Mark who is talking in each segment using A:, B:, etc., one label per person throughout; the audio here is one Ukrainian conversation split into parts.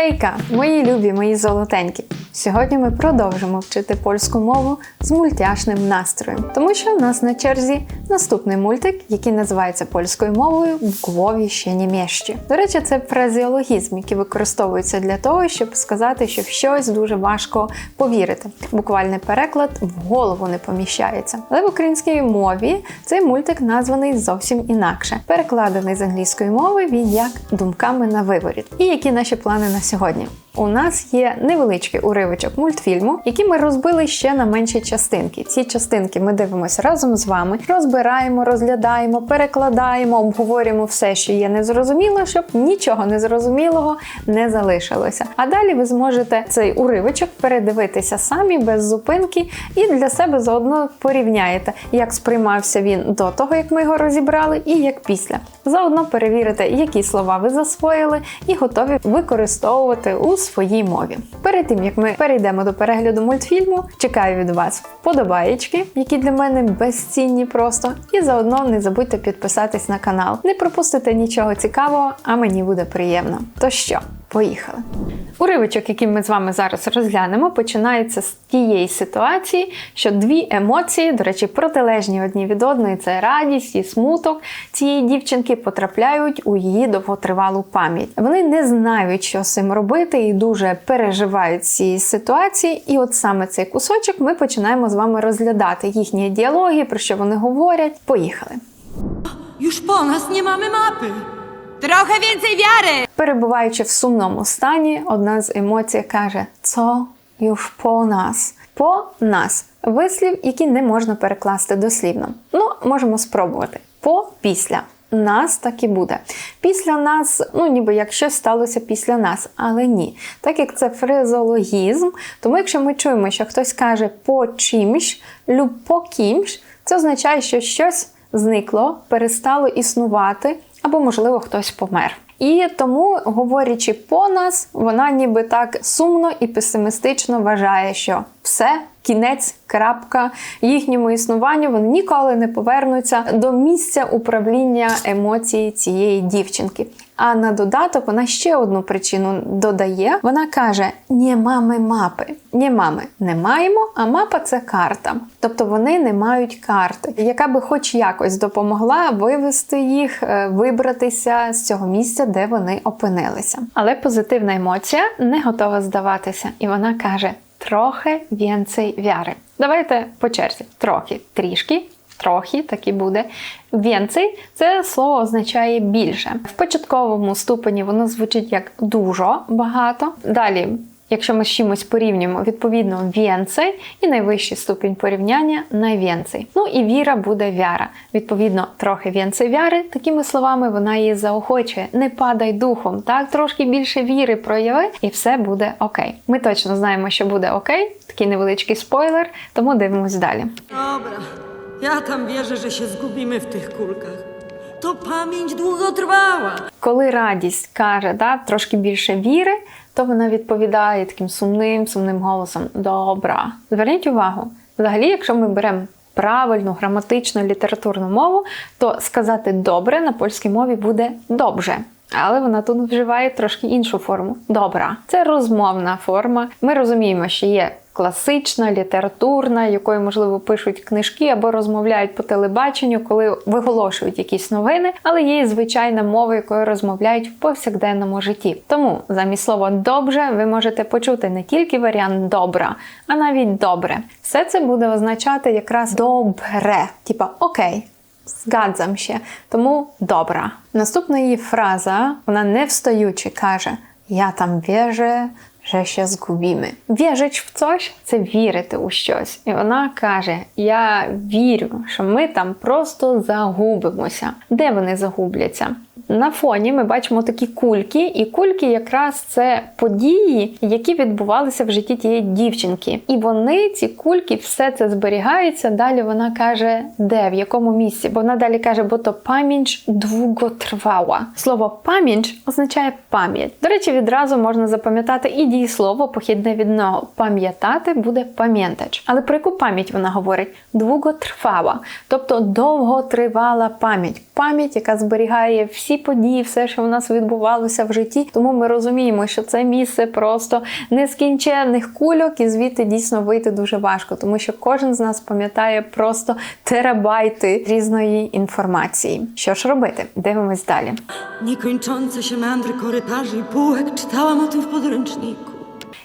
A: Hejka, мої любі, мої золотенькі. Сьогодні ми продовжимо вчити польську мову з мультяшним настроєм, тому що в нас на черзі наступний мультик, який називається польською мовою в голові ще не мєщі. До речі, це фразеологізм, який використовується для того, щоб сказати, що в щось дуже важко повірити. Буквальний переклад в голову не поміщається. Але в українській мові цей мультик названий зовсім інакше. Перекладений з англійської мови він як думками на виворіт. І які наші плани на сьогодні? У нас є невеличкий уривочок мультфільму, який ми розбили ще на менші частинки. Ці частинки ми дивимося разом з вами, розбираємо, розглядаємо, перекладаємо, обговорюємо все, що є незрозуміло, щоб нічого незрозумілого не залишилося. А далі ви зможете цей уривочок передивитися самі без зупинки і для себе заодно порівняєте, як сприймався він до того, як ми його розібрали, і як після. Заодно перевірите, які слова ви засвоїли і готові використовувати у своїй мові. Перед тим як ми перейдемо до перегляду мультфільму, чекаю від вас подобаєчки, які для мене безцінні просто. І заодно не забудьте підписатись на канал. Не пропустите нічого цікавого, а мені буде приємно. То що? Поїхали. Уривочок, який ми з вами зараз розглянемо, починається з тієї ситуації, що дві емоції, до речі, протилежні одні від одної, це радість і смуток цієї дівчинки потрапляють у її довготривалу пам'ять. Вони не знають, що з цим робити, і дуже переживають ці ситуації. І от саме цей кусочок ми починаємо з вами розглядати їхні діалоги, про що вони говорять. Поїхали.
B: Już po nas nie mamy Trochę więcej wiary!
A: Перебуваючи в сумному стані, одна з емоцій каже: «Цо юж по нас. По нас. Вислів, який не можна перекласти дослівно. Ну, можемо спробувати. По після. Нас так і буде. Після нас, ну ніби як щось сталося після нас, але ні. Так як це фразеологізм, тому якщо ми чуємо, що хтось каже по чимсь, люб по кимсь, це означає, що щось зникло, перестало існувати, або, можливо, хтось помер. І тому, говорячи по нас, вона ніби так сумно і песимістично вважає, що все, кінець, крапка їхньому існуванню вони ніколи не повернуться до місця управління емоцій цієї дівчинки. А на додаток вона ще одну причину додає. Вона каже: «Не мами мапи. Ні мами не маємо, а мапа це карта. Тобто вони не мають карти, яка би хоч якось допомогла вивести їх, е, вибратися з цього місця, де вони опинилися. Але позитивна емоція не готова здаватися, і вона каже: трохи więcej вяри. Давайте по черзі. Трохи, трішки. Трохи так і буде. Więcej – це слово означає більше. В початковому ступені воно звучить як дуже багато. Далі, якщо ми з чимось порівнюємо, відповідно więcej і найвищий ступінь порівняння найвwięcej. Ну і віра буде вяра. Відповідно, трохи więcej вяри. Такими словами вона її заохочує. Не падай духом, так трошки більше віри прояви, і все буде окей. Ми точно знаємо, що буде окей. Такий невеличкий спойлер, тому дивимось далі.
B: Dobra, ja tam wierzę, że się zgubimy w tych kulkach. To pamięć długotrwała.
A: Коли радість каже да, трошки більше віри, то вона відповідає таким сумним, сумним голосом Добра. Зверніть увагу, взагалі, якщо ми беремо правильну граматичну літературну мову, то сказати добре на польській мові буде добре. Але вона тут вживає трошки іншу форму. Добра. Це розмовна форма. Ми розуміємо, що є класична, літературна, якою, можливо, пишуть книжки або розмовляють по телебаченню, коли виголошують якісь новини, але є і звичайна мова, якою розмовляють в повсякденному житті. Тому замість слова добре ви можете почути не тільки варіант добра, а навіть добре. Все це буде означати якраз добре, типа окей. Згадзам się, тому добра. Наступна її фраза, вона не встаючи, каже: Я там вierzę, że się zgubimy. Вірить в coś – це вірити у щось. І вона каже: Я вірю, що ми там просто загубимося. Де вони загубляться? На фоні ми бачимо такі кульки, і кульки якраз це події, які відбувалися в житті тієї дівчинки. І вони, ці кульки, все це зберігається. Далі вона каже, де, в якому місці. Бо вона далі каже, бо то пам'ять довготривала. Слово пам'ять означає пам'ять. До речі, відразу можна запам'ятати і дієслово, похідне від нього. Пам'ятати буде пам'ятач. Але про яку пам'ять вона говорить? Довготривала, тобто довготривала пам'ять. Пам'ять, яка зберігає всі події, все, що в нас відбувалося в житті. Тому ми розуміємо, що це місце просто нескінченних кульок, і звідти дійсно вийти дуже важко, тому що кожен з нас пам'ятає просто терабайти різної інформації. Що ж робити? Дивимось далі.
B: Niekończące się meandry korytarzy i półek czytałam o.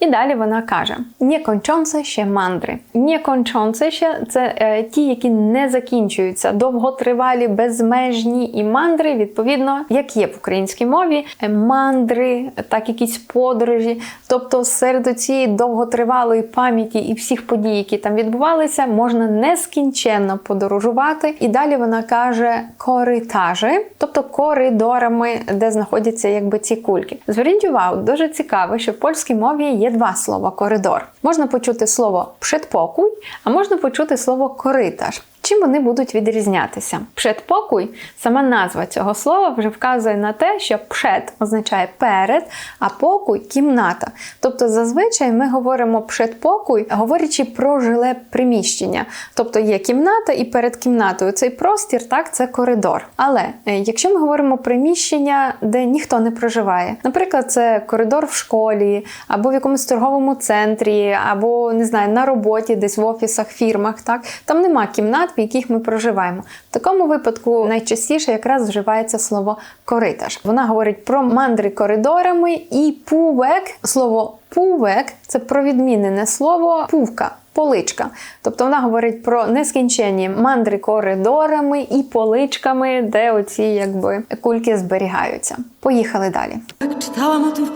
A: І далі вона каже: «Нєкончонце ще мандри. Нєкончонце ще це е, ті, які не закінчуються, довготривалі, безмежні і мандри, відповідно, як є в українській мові, е, мандри, так якісь подорожі. Тобто, серед цієї довготривалої пам'яті і всіх подій, які там відбувалися, можна нескінченно подорожувати. І далі вона каже коритажі, тобто коридорами, де знаходяться якби ці кульки. Зверніть увагу, дуже цікаво, що в польській мові є два слова коридор. Можна почути слово пшитпокуй, а можна почути слово коритаж. Чим вони будуть відрізнятися? Предпокій, сама назва цього слова вже вказує на те, що пред означає перед, а покій кімната. Тобто зазвичай ми говоримо предпокій, говорячи про жиле приміщення. Тобто є кімната і перед кімнатою цей простір, так, це коридор. Але е, якщо ми говоримо приміщення, де ніхто не проживає, наприклад, це коридор в школі, або в якомусь торговому центрі, або не знаю, на роботі, десь в офісах, фірмах, так там нема кімнат, в яких ми проживаємо. В такому випадку найчастіше якраз вживається слово коритаж. Вона говорить про мандри коридорами і пувек. Слово пувек це провідмінене слово пувка. Поличка, тобто вона говорить про нескінченні мандри коридорами і поличками, де оці якби кульки зберігаються. Поїхали далі.
B: Jak czytałam o tym w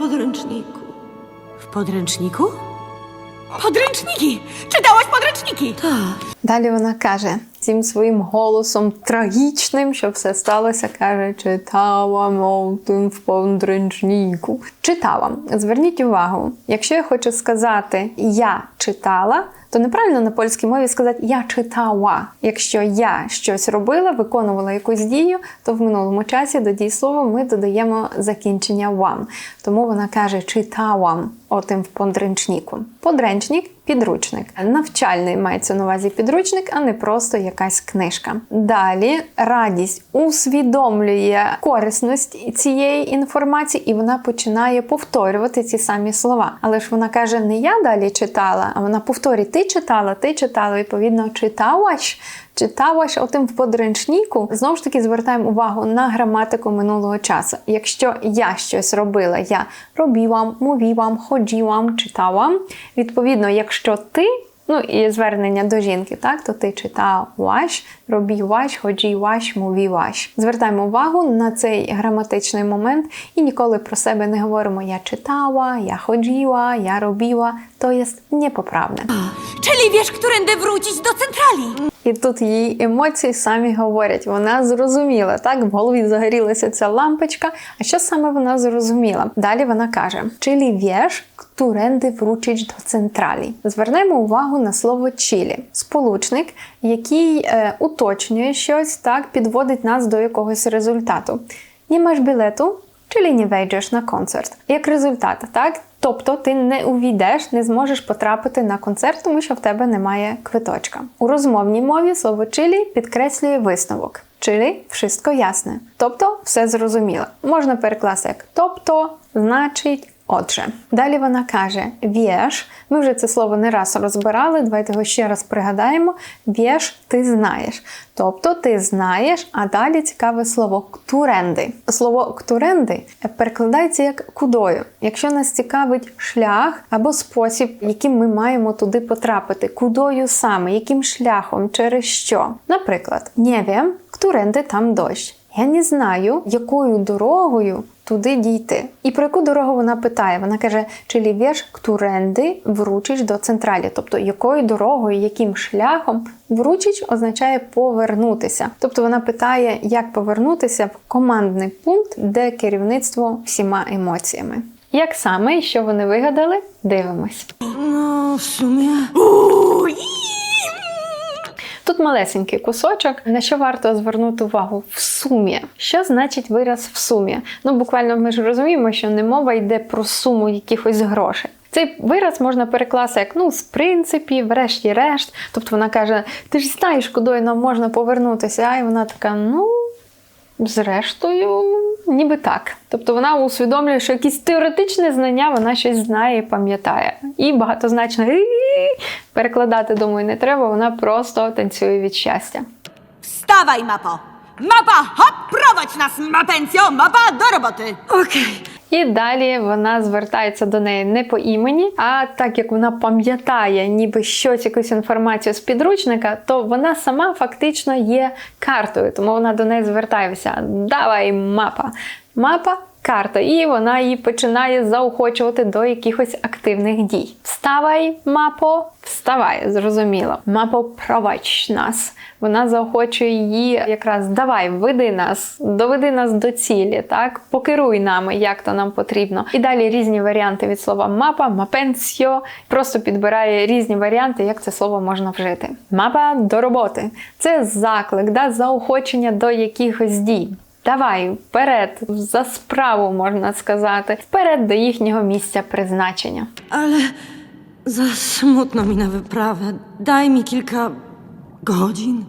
B: podręczniku. Podręczniki! Czytałaś podręczniki?
A: Далі вона каже цим своїм голосом трагічним, що все сталося, каже: читала мов в подручнику. Читала. Зверніть увагу, якщо я хочу сказати я читала. То неправильно на польській мові сказати я читала. Якщо я щось робила, виконувала якусь дію, то в минулому часі до дієслова ми додаємо закінчення вам. Тому вона каже читала отим в подручнику. Подручник підручник. Навчальний мається на увазі підручник, а не просто якась книжка. Далі радість усвідомлює корисність цієї інформації, і вона починає повторювати ці самі слова. Але ж вона каже: не я далі читала, а вона повторює: ти читала, ти читала, відповідно, читалаш. о тим в подручнику, знову ж таки звертаємо увагу на граматику минулого часу. Якщо я щось робила, я робила, мовівам, ходівам, читала. Відповідно, якщо ти, ну і звернення до жінки, так, то ти читалаш, робілаш, ходілаш, мовілаш. Звертаємо увагу на цей граматичний момент і ніколи про себе не говоримо я читала, я ходила, я робила. То є непоправне.
C: Czyli wiesz, którędy wrócić do centrali.
A: І тут її емоції самі говорять. Вона зрозуміла, так в голові загорілася ця лампочка. А що саме вона зрозуміла? Далі вона каже: Чилі вєш, którędy wrócić до централі. Звернемо увагу на слово чилі, сполучник, який е, уточнює щось, так підводить нас до якогось результату. Не маєш білету, Czyli nie wejdziesz na konцерт. Як результат, так? Тобто ти не увійдеш, не зможеш потрапити на концерт, тому що в тебе немає квиточка. У розмовній мові слово чилі підкреслює висновок. Чилі wszystko ясне. Тобто все зрозуміло. Можна перекласти як тобто, значить. Отже, далі вона каже: вєш. Ми вже це слово не раз розбирали. Давайте його ще раз пригадаємо. Вєш, ти знаєш. Тобто ти знаєш, а далі цікаве слово ктуренди. Слово ктуренди перекладається як кудою. Якщо нас цікавить шлях або спосіб, яким ми маємо туди потрапити, кудою саме, яким шляхом, через що. Наприклад, wiem, ктуренди там дощ. Я не знаю, якою дорогою туди дійти. І про яку дорогу вона питає? Вона каже, чи вєш ктуренди вручиш до централі, тобто якою дорогою, яким шляхом вручич означає повернутися. Тобто вона питає, як повернутися в командний пункт, де керівництво всіма емоціями. Як саме і що вони вигадали, дивимось. Тут малесенький кусочок, на що варто звернути увагу в сумі. Що значить вираз в сумі? Ну, буквально ми ж розуміємо, що не мова йде про суму якихось грошей. Цей вираз можна перекласти як ну, з принципі, врешті-решт. Тобто вона каже: ти ж знаєш, куди нам можна повернутися. А і вона така, ну. Зрештою, ніби так. Тобто вона усвідомлює, що якісь теоретичне знання вона щось знає і пам'ятає. І багатозначно перекладати, думаю, не треба, вона просто танцює від щастя.
C: Вставай, мапо! Мапа, hop, проводь нас, мапенціо, мапа до роботи!
B: Okej.
A: І далі вона звертається до неї не по імені, а так як вона пам'ятає ніби щось, якусь інформацію з підручника, то вона сама фактично є картою, тому вона до неї звертається. Давай, мапа. Мапа. Карта, і вона її починає заохочувати до якихось активних дій. Вставай, мапо, вставай, зрозуміло. Мапо, провадь нас. Вона заохочує її якраз давай, веди нас, доведи нас до цілі, так покеруй нами, як то нам потрібно. І далі різні варіанти від слова мапа, мапенсьо. Просто підбирає різні варіанти, як це слово можна вжити. Мапа до роботи. Це заклик, да, заохочення до якихось дій. Давай вперед, за справу можна сказати, вперед до їхнього місця призначення.
B: Ale за mi na wyprawę. Daj mi kilka godzin.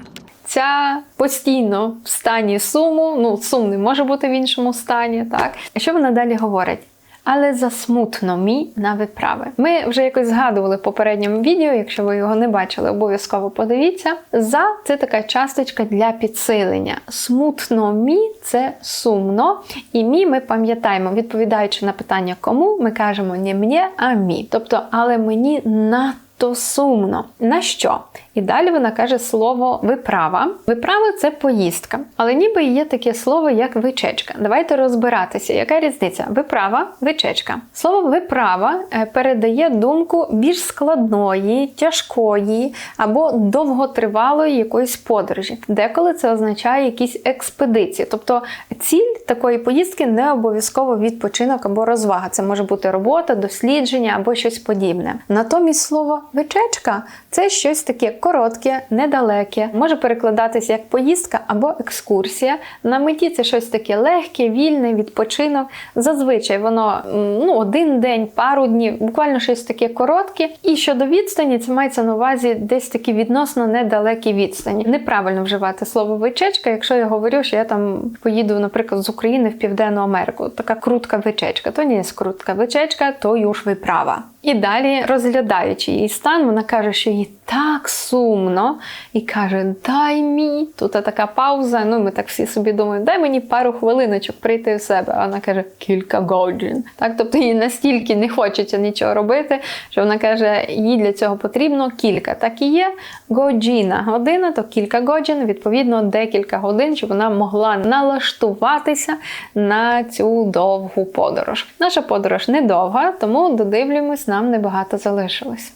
A: Ця постійно в стані суму, ну сум не може бути в іншому стані, так? Що вона далі говорить? Але засмутно мі на виправи. Ми вже якось згадували в попередньому відео, якщо ви його не бачили, обов'язково подивіться. За це така часточка для підсилення. Смутно мі це сумно. І мі ми пам'ятаємо, відповідаючи на питання кому, ми кажемо не мені, а мі. Тобто, але мені надто то сумно. На що? І далі вона каже слово виправа. Виправа це поїздка, але ніби є таке слово, як вичечка. Давайте розбиратися, яка різниця? Виправа, вичечка. Слово виправа е, передає думку більш складної, тяжкої або довготривалої якоїсь подорожі. Деколи це означає якісь експедиції. Тобто ціль такої поїздки не обов'язково відпочинок або розвага. Це може бути робота, дослідження або щось подібне. Натомість слово вечечка це щось таке коротке, недалеке, може перекладатися як поїздка або екскурсія. На меті це щось таке легке, вільне, відпочинок. Зазвичай воно ну, один день, пару днів, буквально щось таке коротке. І щодо відстані, це мається на увазі десь такі відносно недалекі відстані. Неправильно вживати слово вечечка, якщо я говорю, що я там поїду, наприклад, з України в Південну Америку. Така крутка вечечка. То є крутка вечечка, то юж виправа. І далі, розглядаючи її стан, вона каже, що їй так сумно, і каже: Дай мій. Тут така пауза. Ну, ми так всі собі думаємо, дай мені пару хвилиночок прийти в себе. А вона каже, кілька годин. Так, тобто їй настільки не хочеться нічого робити, що вона каже, їй для цього потрібно кілька. Так і є годжіна година, то кілька годин, відповідно, декілька годин, щоб вона могла налаштуватися на цю довгу подорож. Наша подорож недовга, тому додивлюємось, нам небагато залишилось.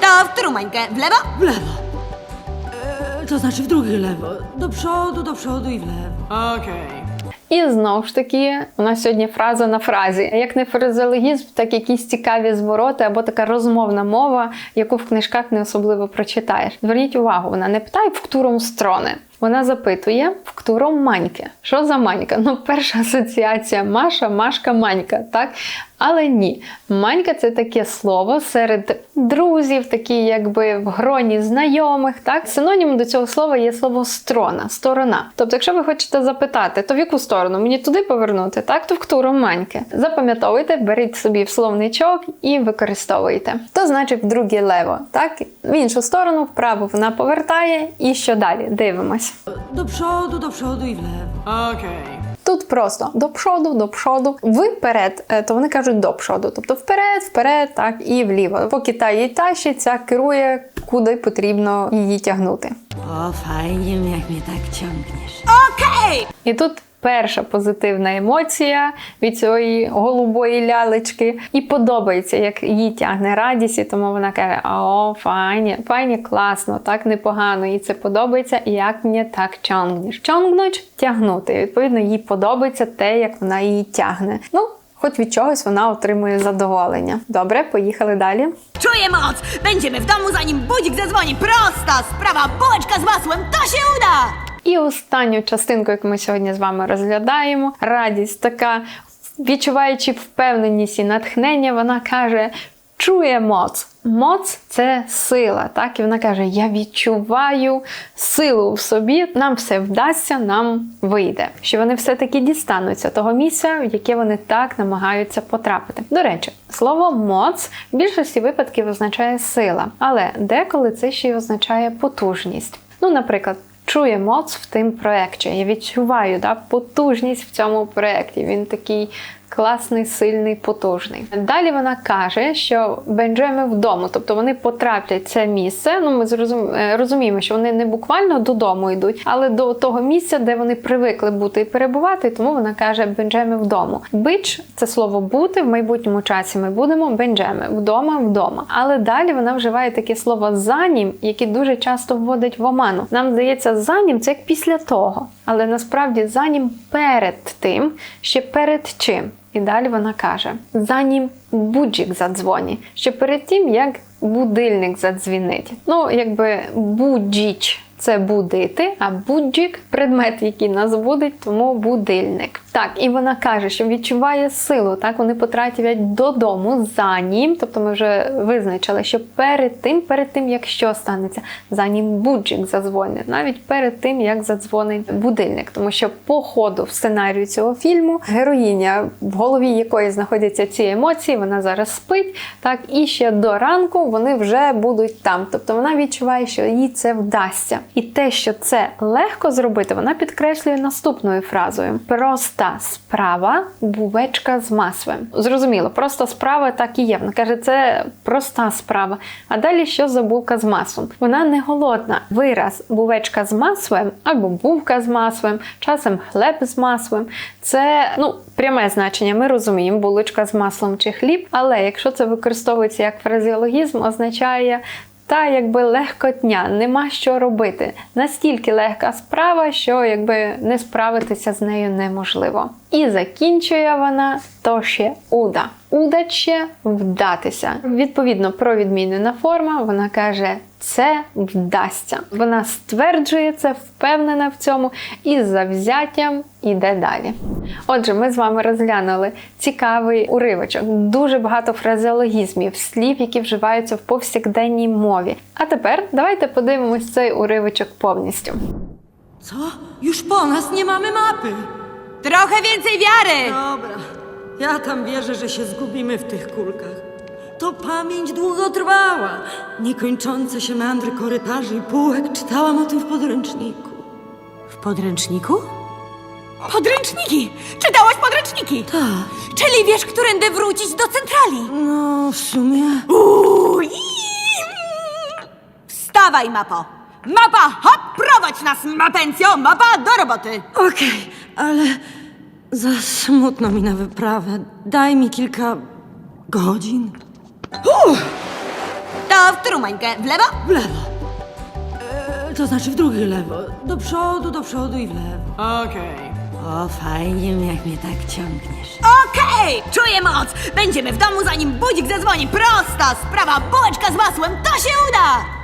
C: To w którą mańkę? W lewo?
B: W lewo. E, to znaczy w drugie lewo. Do przodu, do przodu i w lewo. Okej.
A: І знову ж таки, у нас сьогодні фраза на фразі. Як не фразеологізм, так якісь цікаві звороти або така розмовна мова, яку в книжках не особливо прочитаєш. Зверніть увагу, вона не питає, в którą сторони. Вона запитує, в którą маньки. Що за манька? Ну, перша асоціація Маша, Машка, манька, так? Але ні, манька це таке слово серед друзів, такі якби в гроні знайомих. Так, синонімом до цього слова є слово строна, сторона. Тобто, якщо ви хочете запитати, то в яку сторону мені туди повернути, так то в ктуру маньки. Запам'ятовуйте, беріть собі в словничок і використовуйте. То значить в друге лево, так в іншу сторону, вправо вона повертає. І що далі? Дивимось.
B: Do przodu, do przodu i w lewo.
A: Тут просто до пшоду, до пшоду. Вперед, е, то вони кажуть до пшоду. Тобто вперед, вперед, так і вліво. Поки та її тащить, ця керує, куди потрібно її тягнути.
B: О, файні, як мені так чомкнеш.
C: Окей!
A: І тут перша позитивна емоція від цієї голубої лялечки. І подобається, як їй тягне радість, і тому вона каже: О, файні, файні, класно, так непогано. Їй це подобається, як мені так чонгнеш. Чонгнуть тягнути. Відповідно, їй подобається те, як вона її тягне. Ну, хоч від чогось вона отримує задоволення. Добре, поїхали далі.
C: Czuję moc! Będziemy w domu, zanim budzik zadzwoni. Prosta sprawa, bułeczka z masłem, to się uda!
A: І останню частинку, яку ми сьогодні з вами розглядаємо, радість така, відчуваючи впевненість і натхнення, вона каже: чує моц. Моц це сила, так? І вона каже: Я відчуваю силу в собі, нам все вдасться, нам вийде. Що вони все-таки дістануться того місця, в яке вони так намагаються потрапити. До речі, слово моц в більшості випадків означає сила, але деколи це ще й означає потужність. Ну, наприклад. Чує моц в тим проєкті. Я відчуваю да, потужність в цьому проєкті. Він такий класний, сильний, потужний. Далі вона каже, що Бенджеми вдома, тобто вони потраплять це місце. Ну, ми е, розуміємо, що вони не буквально додому йдуть, але до того місця, де вони привикли бути і перебувати. Тому вона каже Бенджеми вдома. Бич це слово бути в майбутньому часі. Ми будемо Бенджеми вдома, вдома. Але далі вона вживає таке слово занім, яке дуже часто вводить в оману. Нам здається, занім це як після того, але насправді занім перед тим, ще перед чим. І далі вона каже: занім буджик задзвоні, ще перед тим, як будильник задзвінить. Ну, якби буджіч це будити, а буджик предмет, який нас будить, тому будильник. Так, і вона каже, що відчуває силу. Так, вони потратять додому за ним. Тобто ми вже визначили, що перед тим, перед тим, як що станеться, за ним буджик задзвонить, навіть перед тим, як задзвонить будильник. Тому що по ходу в сценарію цього фільму героїня, в голові якої знаходяться ці емоції, вона зараз спить. Так, і ще до ранку вони вже будуть там. Тобто вона відчуває, що їй це вдасться. І те, що це легко зробити, вона підкреслює наступною фразою: проста справа, бувечка з маслом. Зрозуміло, проста справа так і є. Вона каже, це проста справа. А далі що за булка з маслом? Вона не голодна. Вираз бувечка з маслом або булка з маслом, часом хлеб з маслом. Це ну пряме значення. Ми розуміємо, булочка з маслом чи хліб. Але якщо це використовується як фразеологізм, означає. Та якби легкотня, нема що робити. Настільки легка справа, що якби не справитися з нею неможливо. І закінчує вона то ще уда. Уда ще вдатися. Відповідно, провідмінена форма, вона каже. Це вдасться. Вона стверджує це, впевнена в цьому і завзяттям іде далі. Отже, ми з вами розглянули цікавий уривочок, дуже багато фразеологізмів, слів, які вживаються в повсякденній mові. А tепер давайте подивимось цей уривочок повністю.
B: Co? Już po nas nie mamy mapy.
C: Trochę więcej wiary!
B: Dobra, ja tam wierzę, że się zgubimy w tych kulkach. To pamięć długotrwała. Niekończące się meandry korytarzy i półek czytałam o tym w podręczniku. W podręczniku?
C: Podręczniki! Czytałaś podręczniki!
B: Tak.
C: Czyli wiesz, którędy wrócić do centrali?
B: No, w sumie.
C: Uj! Wstawaj, mapo! Mapa, hop, prowadź nas, mapencjo! Mapa, do roboty!
B: Okej, ale za smutno mi na wyprawę. Daj mi kilka godzin.
C: To w trumańkę, w lewo?
B: W lewo. E, to znaczy w drugie lewo. Do przodu, do przodu i w lewo.
C: Okej.
B: O, fajnie, jak mnie tak ciągniesz.
C: Okej! Czuję moc! Będziemy w domu, zanim budzik zadzwoni. Prosta sprawa, bułeczka z masłem, to się uda!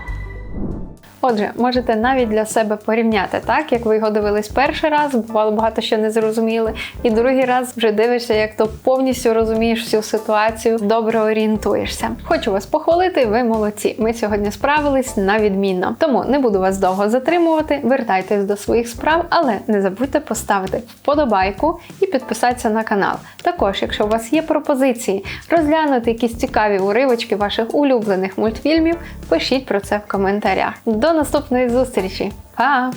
A: Отже, можете навіть для себе порівняти, так як ви його дивились перший раз, бувало багато що не зрозуміли, і другий раз вже дивишся, як то повністю розумієш всю ситуацію, добре орієнтуєшся. Хочу вас похвалити, ви молодці. Ми сьогодні справились на відмінно. Тому не буду вас довго затримувати. Вертайтесь до своїх справ, але не забудьте поставити вподобайку і підписатися на канал. Також, якщо у вас є пропозиції розглянути якісь цікаві уривочки ваших улюблених мультфільмів, пишіть про це в коментарях. Наступної зустрічі! Па!